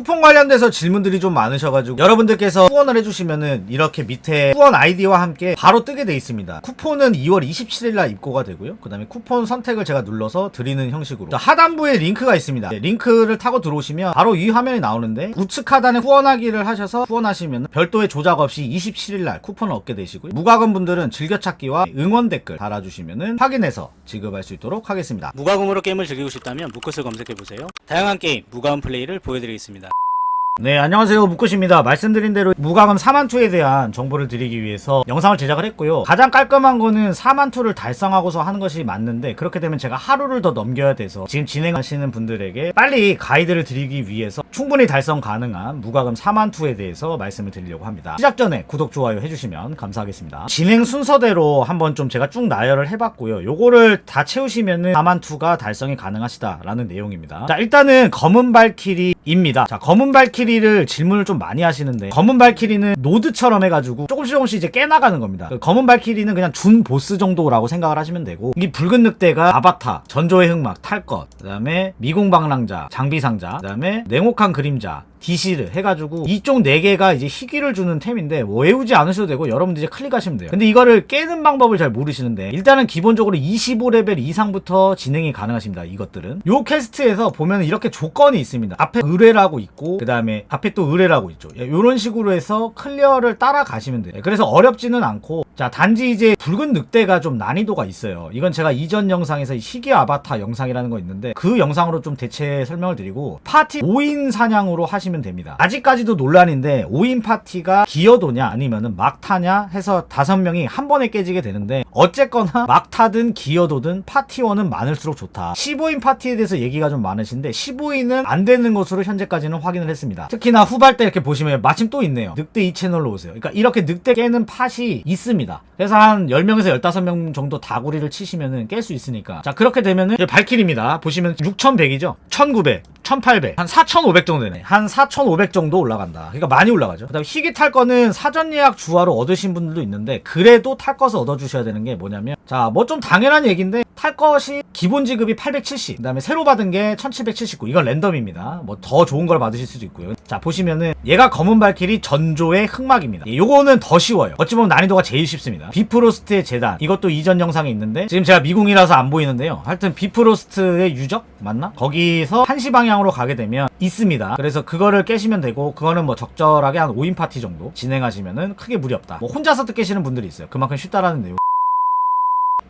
쿠폰 관련돼서 질문들이 좀 많으셔가지고 여러분들께서 후원을 해주시면은 이렇게 밑에 후원 아이디와 함께 바로 뜨게 돼 있습니다. 쿠폰은 2월 27일날 입고가 되고요. 그 다음에 쿠폰 선택을 제가 눌러서 드리는 형식으로 자, 하단부에 링크가 있습니다. 네, 링크를 타고 들어오시면 바로 이 화면이 나오는데 우측 하단에 후원하기를 하셔서 후원하시면 별도의 조작 없이 27일날 쿠폰을 얻게 되시고요. 무과금 분들은 즐겨찾기와 응원 댓글 달아주시면은 확인해서 지급할 수 있도록 하겠습니다. 무과금으로 게임을 즐기고 싶다면 무컷을 검색해보세요. 다양한 게임, 무과금 플레이를 보여드리겠습니다. 네, 안녕하세요. 묵굿입니다. 말씀드린 대로 무과금 4만투에 대한 정보를 드리기 위해서 영상을 제작을 했고요. 가장 깔끔한 거는 4만투를 달성하고서 하는 것이 맞는데 그렇게 되면 제가 하루를 더 넘겨야 돼서 지금 진행하시는 분들에게 빨리 가이드를 드리기 위해서 충분히 달성 가능한 무과금 4만투에 대해서 말씀을 드리려고 합니다. 시작 전에 구독, 좋아요 해주시면 감사하겠습니다. 진행 순서대로 한번 좀 제가 쭉 나열을 해봤고요. 요거를 다 채우시면은 4만투가 달성이 가능하시다라는 내용입니다. 자, 일단은 검은 발키리입니다. 자, 검은 발키리 를 질문을 좀 많이 하시는데 검은 발키리는 노드처럼 해가지고 조금씩 조금씩 이제 깨나가는 겁니다. 그 검은 발키리는 그냥 준 보스 정도라고 생각을 하시면 되고 이 붉은 늑대가 아바타, 전조의 흑막, 탈것, 그다음에 미공방랑자, 장비상자, 그다음에 냉혹한 그림자, 디시를 해가지고 이쪽 4개가 이제 희귀를 주는 템인데 뭐 외우지 않으셔도 되고 여러분들 이제 클릭하시면 돼요. 근데 이거를 깨는 방법을 잘 모르시는데 일단은 기본적으로 25레벨 이상부터 진행이 가능하십니다 이것들은. 요 퀘스트에서 보면 이렇게 조건이 있습니다. 앞에 의뢰라고 있고 그 다음에 앞에 또 의뢰라고 있죠. 이런 식으로 해서 클리어를 따라가시면 돼요. 그래서 어렵지는 않고 자 단지 이제 붉은 늑대가 좀 난이도가 있어요. 이건 제가 이전 영상에서 이 희귀 아바타 영상이라는 거 있는데 그 영상으로 좀 대체 설명을 드리고 파티 5인 사냥으로 하시면 됩니다. 아직까지도 논란인데 5인 파티가 기어도냐 아니면은 막타냐 해서 다섯 명이 한 번에 깨지게 되는데 어쨌거나 막타든 기어도든 파티원은 많을수록 좋다. 15인 파티에 대해서 얘기가 좀 많으신데 15인은 안 되는 것으로 현재까지는 확인을 했습니다. 특히나 후발 때 이렇게 보시면 마침 또 있네요. 늑대 이 채널로 오세요. 그러니까 이렇게 늑대 깨는 팟이 있습니다. 그래서 한 10명에서 15명 정도 다구리를 치시면은 깰 수 있으니까. 자 그렇게 되면은 발길입니다. 보시면 6100이죠? 1900 1800, 한 4500 정도 되네. 한4500 정도 올라간다. 그러니까 많이 올라가죠. 그 다음에 희귀 탈 거는 사전 예약 주화로 얻으신 분들도 있는데, 그래도 탈 것을 얻어 주셔야 되는 게 뭐냐면, 자, 뭐 좀 당연한 얘기인데, 탈 것이 기본 지급이 870, 그 다음에 새로 받은 게 1779. 이건 랜덤입니다. 뭐 더 좋은 걸 받으실 수도 있고요. 자, 보시면은, 얘가 검은 발길이 전조의 흑막입니다. 예, 요거는 더 쉬워요. 어찌 보면 난이도가 제일 쉽습니다. 비프로스트의 재단. 이것도 이전 영상에 있는데, 지금 제가 미궁이라서 안 보이는데요. 하여튼 비프로스트의 유적? 맞나? 거기서 한시 방향으로 가게 되면 있습니다. 그래서 그거를 깨시면 되고 그거는 뭐 적절하게 한 5인 파티 정도 진행하시면은 크게 무리 없다. 뭐 혼자서도 깨시는 분들이 있어요. 그만큼 쉽다라는 내용.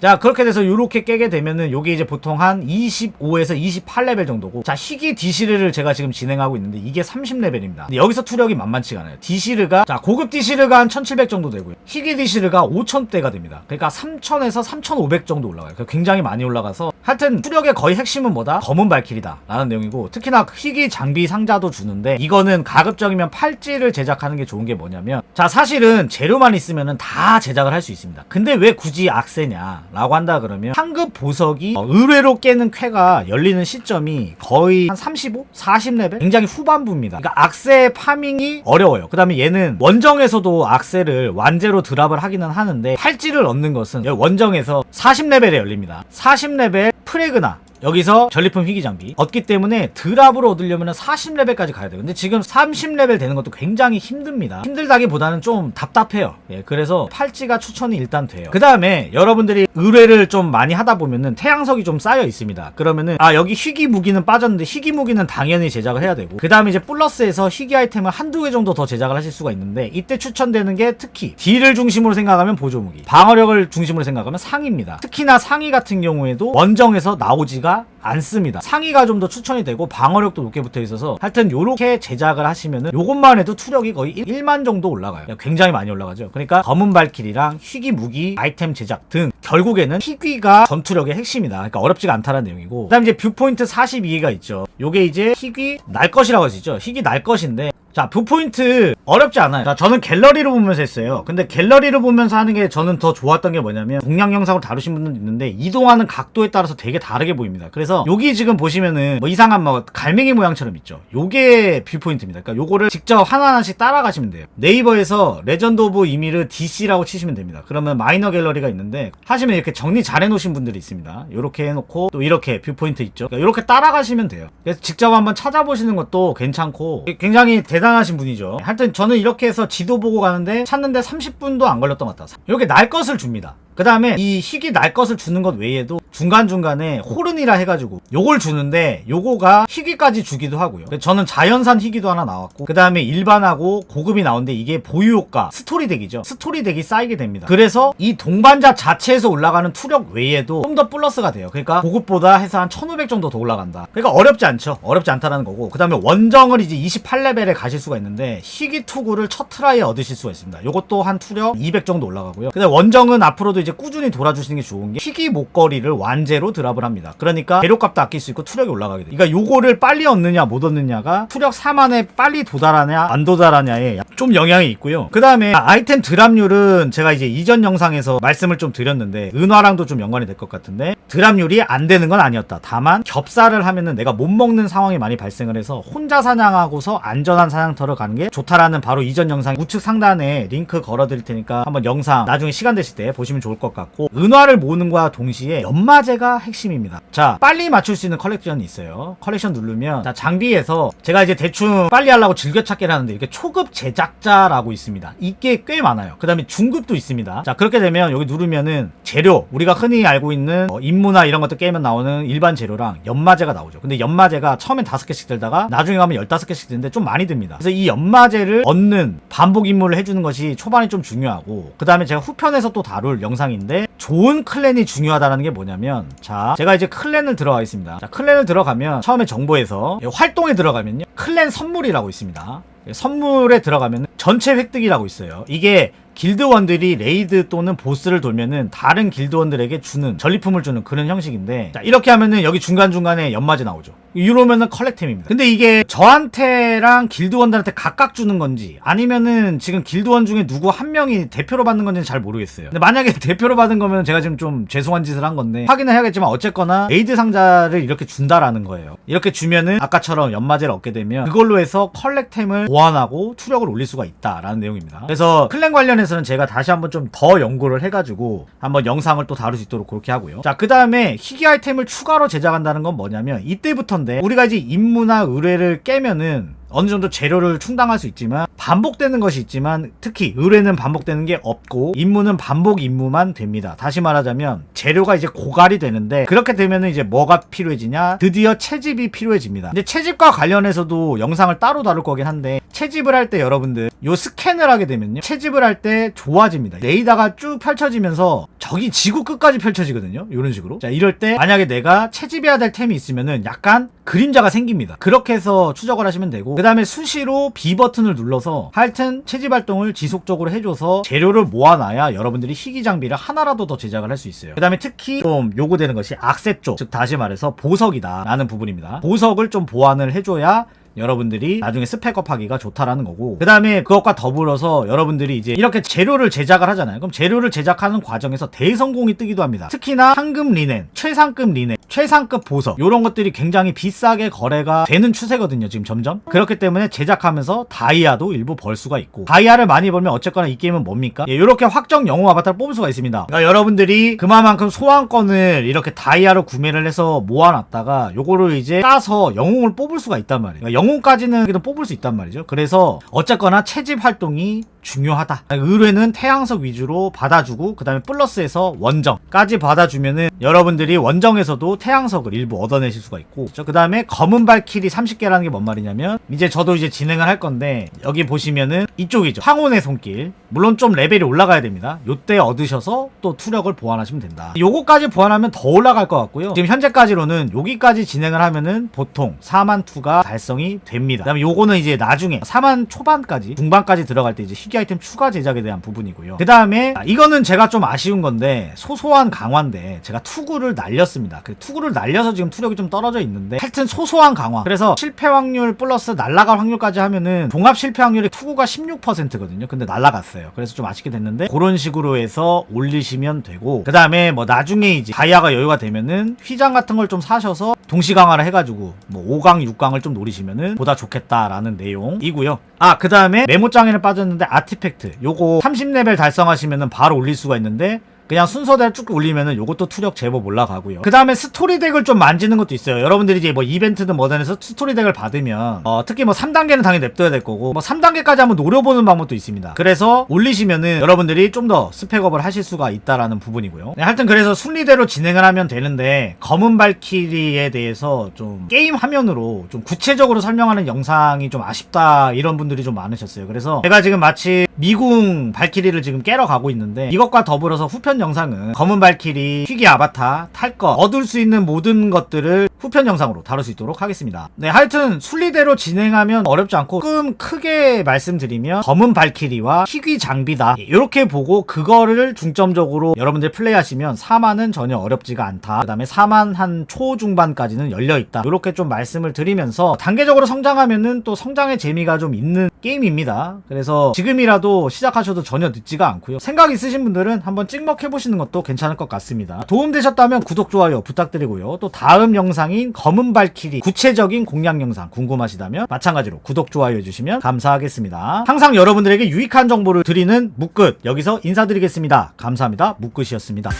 자 그렇게 돼서 요렇게 깨게 되면은 요게 이제 보통 한 25에서 28레벨 정도고 자 희귀 디시르를 제가 지금 진행하고 있는데 이게 30레벨입니다. 근데 여기서 투력이 만만치가 않아요. 디시르가 자 고급 디시르가 한 1700 정도 되고요. 희귀 디시르가 5000대가 됩니다. 그러니까 3000에서 3500 정도 올라가요. 그러니까 굉장히 많이 올라가서 하여튼 투력의 거의 핵심은 뭐다? 검은 발길이다 라는 내용이고 특히나 희귀 장비 상자도 주는데 이거는 가급적이면 팔찌를 제작하는 게 좋은 게 뭐냐면 자 사실은 재료만 있으면은 다 제작을 할 수 있습니다. 근데 왜 굳이 악세냐 라고 한다 그러면 상급 보석이 어, 의외로 깨는 쾌가 열리는 시점이 거의 한 35? 40레벨? 굉장히 후반부입니다. 그러니까 악세 파밍이 어려워요. 그 다음에 얘는 원정에서도 악세를 완제로 드랍을 하기는 하는데 팔찌를 얻는 것은 원정에서 40레벨에 열립니다. 40레벨 프레그나 여기서 전리품 희귀 장비 얻기 때문에 드랍으로 얻으려면 40레벨까지 가야 돼요. 근데 지금 30레벨 되는 것도 굉장히 힘듭니다. 힘들다기보다는 좀 답답해요. 예, 그래서 팔찌가 추천이 일단 돼요. 그 다음에 여러분들이 의뢰를 좀 많이 하다 보면은 태양석이 좀 쌓여 있습니다. 그러면은 아 여기 희귀 무기는 빠졌는데 희귀 무기는 당연히 제작을 해야 되고 그 다음에 이제 플러스에서 희귀 아이템을 한두 개 정도 더 제작을 하실 수가 있는데 이때 추천되는 게 특히 딜을 중심으로 생각하면 보조 무기, 방어력을 중심으로 생각하면 상입니다. 특히나 상위 같은 경우에도 원정에서 나오지가 का 않습니다. 상위가 좀 더 추천이 되고 방어력도 높게 붙어 있어서 하여튼 요렇게 제작을 하시면은 요것만 해도 투력이 거의 1 만 정도 올라가요. 굉장히 많이 올라가죠. 그러니까 검은 발길이랑 희귀 무기, 아이템 제작 등 결국에는 희귀가 전투력의 핵심이다. 그러니까 어렵지가 않다는 내용이고 그다음 이제 뷰포인트 42개가 있죠. 요게 이제 희귀 날 것이라고 있죠. 희귀 날 것인데 자, 뷰포인트 어렵지 않아요. 자, 저는 갤러리로 보면서 했어요. 근데 갤러리로 보면서 하는 게 저는 더 좋았던 게 뭐냐면 동양 영상으로 다루신 분들도 있는데 이동하는 각도에 따라서 되게 다르게 보입니다. 그래서 여기 지금 보시면은 뭐 이상한 뭐 갈매기 모양처럼 있죠. 요게 뷰포인트입니다. 그러니까 요거를 직접 하나하나씩 따라가시면 돼요. 네이버에서 레전드 오브 이미르 DC라고 치시면 됩니다. 그러면 마이너 갤러리가 있는데 하시면 이렇게 정리 잘 해놓으신 분들이 있습니다. 요렇게 해놓고 또 이렇게 뷰포인트 있죠. 그러니까 요렇게 따라가시면 돼요. 그래서 직접 한번 찾아보시는 것도 괜찮고 굉장히 대단하신 분이죠. 하여튼 저는 이렇게 해서 지도 보고 가는데 찾는데 30분도 안 걸렸던 것 같다. 이렇게 날 것을 줍니다. 그 다음에 이 희귀 날 것을 주는 것 외에도 중간중간에 호른이라 해가지고 요걸 주는데 요거가 희귀까지 주기도 하고요. 저는 자연산 희귀도 하나 나왔고 그 다음에 일반하고 고급이 나오는데 이게 보유효과 스토리 덱이죠. 스토리 덱이 쌓이게 됩니다. 그래서 이 동반자 자체에서 올라가는 투력 외에도 좀 더 플러스가 돼요. 그러니까 고급보다 해서 한 1500 정도 더 올라간다. 그러니까 어렵지 않죠. 어렵지 않다라는 거고 그 다음에 원정을 이제 28레벨에 가실 수가 있는데 희귀 투구를 첫 트라이에 얻으실 수가 있습니다. 요것도 한 투력 200 정도 올라가고요. 근데 원정은 앞으로도 이제 꾸준히 돌아주시는 게 좋은 게 희귀 목걸이를 완제로 드랍을 합니다. 그러니까 재료값도 아낄 수 있고 투력이 올라가게 돼요. 그러니까 요거를 빨리 얻느냐 못 얻느냐가 투력 4만에 빨리 도달하냐 안 도달하냐에 좀 영향이 있고요. 그 다음에 아이템 드랍률은 제가 이제 이전 영상에서 말씀을 좀 드렸는데 은화랑도 좀 연관이 될 것 같은데 드랍률이 안 되는 건 아니었다. 다만 겹살을 하면은 내가 못 먹는 상황이 많이 발생을 해서 혼자 사냥하고서 안전한 사냥터를 가는 게 좋다라는 바로 이전 영상 우측 상단에 링크 걸어드릴 테니까 한번 영상 나중에 시간 되실 때 보시면 좋을 것 같고 은화를 모으는 거와 동시에 연마제가 핵심입니다. 자 빨리 맞출 수 있는 컬렉션이 있어요. 컬렉션 누르면 자 장비에서 제가 이제 대충 빨리 하려고 즐겨찾기를 하는데 이렇게 초급 제작자라고 있습니다. 이게 꽤 많아요. 그 다음에 중급도 있습니다. 자 그렇게 되면 여기 누르면은 재료 우리가 흔히 알고 있는 어, 임무나 이런 것들 깨면 나오는 일반 재료랑 연마제가 나오죠. 근데 연마제가 처음엔 다섯 개씩 들다가 나중에 가면 열다섯 개씩 드는데 좀 많이 듭니다. 그래서 이 연마제를 얻는 반복 임무를 해주는 것이 초반에 좀 중요하고 그 다음에 제가 후편에서 또 다룰 영상 인데 좋은 클랜이 중요하다는 게 뭐냐면 자 제가 이제 클랜을 들어가겠습니다. 자 클랜을 들어가면 처음에 정보에서 활동에 들어가면요 클랜 선물이라고 있습니다. 선물에 들어가면 전체 획득이라고 있어요. 이게 길드원들이 레이드 또는 보스를 돌면은 다른 길드원들에게 주는 전리품을 주는 그런 형식인데 자 이렇게 하면은 여기 중간중간에 연마제 나오죠. 이러면은 컬렉템입니다. 근데 이게 저한테랑 길드원들한테 각각 주는 건지 아니면은 지금 길드원 중에 누구 한 명이 대표로 받는 건지는 잘 모르겠어요. 근데 만약에 대표로 받은 거면 제가 지금 좀 죄송한 짓을 한 건데 확인을 해야겠지만 어쨌거나 레이드 상자를 이렇게 준다라는 거예요. 이렇게 주면은 아까처럼 연마제를 얻게 되면 그걸로 해서 컬렉템을 보완하고 투력을 올릴 수가 있다라는 내용입니다. 그래서 클랜 관련해서 는 제가 다시 한번 좀 더 연구를 해가지고 한번 영상을 또 다룰 수 있도록 그렇게 하고요. 자, 그 다음에 희귀 아이템을 추가로 제작한다는 건 뭐냐면 이때부터인데 우리가 이제 임무나 의뢰를 깨면은 어느 정도 재료를 충당할 수 있지만 반복되는 것이 있지만 특히 의뢰는 반복되는 게 없고 임무는 반복 임무만 됩니다. 다시 말하자면 재료가 이제 고갈이 되는데 그렇게 되면은 이제 뭐가 필요해지냐? 드디어 채집이 필요해집니다. 근데 채집과 관련해서도 영상을 따로 다룰 거긴 한데 채집을 할 때 여러분들 요 스캔을 하게 되면요 채집을 할 때 좋아집니다. 레이더가 쭉 펼쳐지면서 저기 지구 끝까지 펼쳐지거든요. 이런 식으로. 자 이럴 때 만약에 내가 채집해야 될 템이 있으면은 약간 그림자가 생깁니다. 그렇게 해서 추적을 하시면 되고 그 다음에 수시로 B 버튼을 눌러서 하여튼 채집 활동을 지속적으로 해줘서 재료를 모아놔야 여러분들이 희귀 장비를 하나라도 더 제작을 할 수 있어요. 그 다음에 특히 좀 요구되는 것이 악세 쪽, 즉 다시 말해서 보석이다 라는 부분입니다. 보석을 좀 보완을 해줘야 여러분들이 나중에 스펙업 하기가 좋다라는 거고 그 다음에 그것과 더불어서 여러분들이 이제 이렇게 재료를 제작을 하잖아요. 그럼 재료를 제작하는 과정에서 대성공이 뜨기도 합니다. 특히나 상급 리넨 최상급 리넨 최상급 보석 이런 것들이 굉장히 비싸게 거래가 되는 추세거든요 지금 점점. 그렇기 때문에 제작하면서 다이아도 일부 벌 수가 있고 다이아를 많이 벌면 어쨌거나 이 게임은 뭡니까? 예, 이렇게 확정 영웅 아바타를 뽑을 수가 있습니다. 그러니까 여러분들이 그만큼 소환권을 이렇게 다이아로 구매를 해서 모아놨다가 요거를 이제 따서 영웅을 뽑을 수가 있단 말이에요. 그러니까 영웅까지는 뽑을 수 있단 말이죠. 그래서 어쨌거나 채집 활동이 중요하다. 의뢰는 태양석 위주로 받아주고 그 다음에 플러스에서 원정까지 받아주면은 여러분들이 원정에서도 태양석을 일부 얻어내실 수가 있고 그 다음에 검은 발키리 30개라는 게 뭔 말이냐면 이제 저도 이제 진행을 할 건데 여기 보시면은 이쪽이죠. 황혼의 손길 물론 좀 레벨이 올라가야 됩니다. 요때 얻으셔서 또 투력을 보완하시면 된다. 요거까지 보완하면 더 올라갈 것 같고요. 지금 현재까지로는 여기까지 진행을 하면은 보통 4만 2가 달성이 됩니다. 그 다음에 요거는 이제 나중에 4만 초반까지 중반까지 들어갈 때 이제 희귀 인기 아이템 추가 제작에 대한 부분이고요. 그 다음에 이거는 제가 좀 아쉬운 건데 소소한 강화인데 제가 투구를 날렸습니다. 그 투구를 날려서 지금 투력이 좀 떨어져 있는데 하여튼 소소한 강화. 그래서 실패 확률 플러스 날라갈 확률까지 하면은 종합 실패 확률이 투구가 16%거든요. 근데 날라갔어요. 그래서 좀 아쉽게 됐는데 그런 식으로 해서 올리시면 되고 그 다음에 뭐 나중에 이제 다이아가 여유가 되면은 휘장 같은 걸 좀 사셔서 동시 강화를 해가지고 뭐 5강, 6강을 좀 노리시면은 보다 좋겠다라는 내용이고요. 아, 그 다음에 메모장에는 빠졌는데 아티팩트. 요거 30레벨 달성하시면은 바로 올릴 수가 있는데 그냥 순서대로 쭉 올리면은 요것도 투력 제법 올라가고요. 그 다음에 스토리 덱을 좀 만지는 것도 있어요. 여러분들이 이제 뭐 이벤트든 뭐든 해서 스토리 덱을 받으면 어, 특히 뭐 3단계는 당연히 냅둬야 될 거고 뭐 3단계까지 한번 노려보는 방법도 있습니다. 그래서 올리시면은 여러분들이 좀 더 스펙업을 하실 수가 있다라는 부분이고요. 네, 하여튼 그래서 순리대로 진행을 하면 되는데 검은 발키리에 대해서 좀 게임 화면으로 좀 구체적으로 설명하는 영상이 좀 아쉽다 이런 분들이 좀 많으셨어요. 그래서 제가 지금 마치 미궁 발키리를 지금 깨러 가고 있는데 이것과 더불어서 후편 영상은 검은 발키리, 희귀 아바타, 탈 것, 얻을 수 있는 모든 것들을 후편 영상으로 다룰 수 있도록 하겠습니다. 네, 하여튼 순리대로 진행하면 어렵지 않고 조금 크게 말씀드리면 검은 발키리와 희귀 장비다. 이렇게 보고 그거를 중점적으로 여러분들 플레이하시면 4만은 전혀 어렵지가 않다. 그 다음에 4만 한 초중반까지는 열려 있다. 이렇게 좀 말씀을 드리면서 단계적으로 성장하면은 또 성장의 재미가 좀 있는 게임입니다. 그래서 지금이라도 시작하셔도 전혀 늦지가 않고요. 생각 있으신 분들은 한번 찍먹해 보시는 것도 괜찮을 것 같습니다. 도움 되셨다면 구독, 좋아요 부탁드리고요. 또 다음 영상인 검은 발키리 구체적인 공략 영상 궁금하시다면 마찬가지로 구독, 좋아요 해주시면 감사하겠습니다. 항상 여러분들에게 유익한 정보를 드리는 묵끝 여기서 인사드리겠습니다. 감사합니다. 묵끝이었습니다.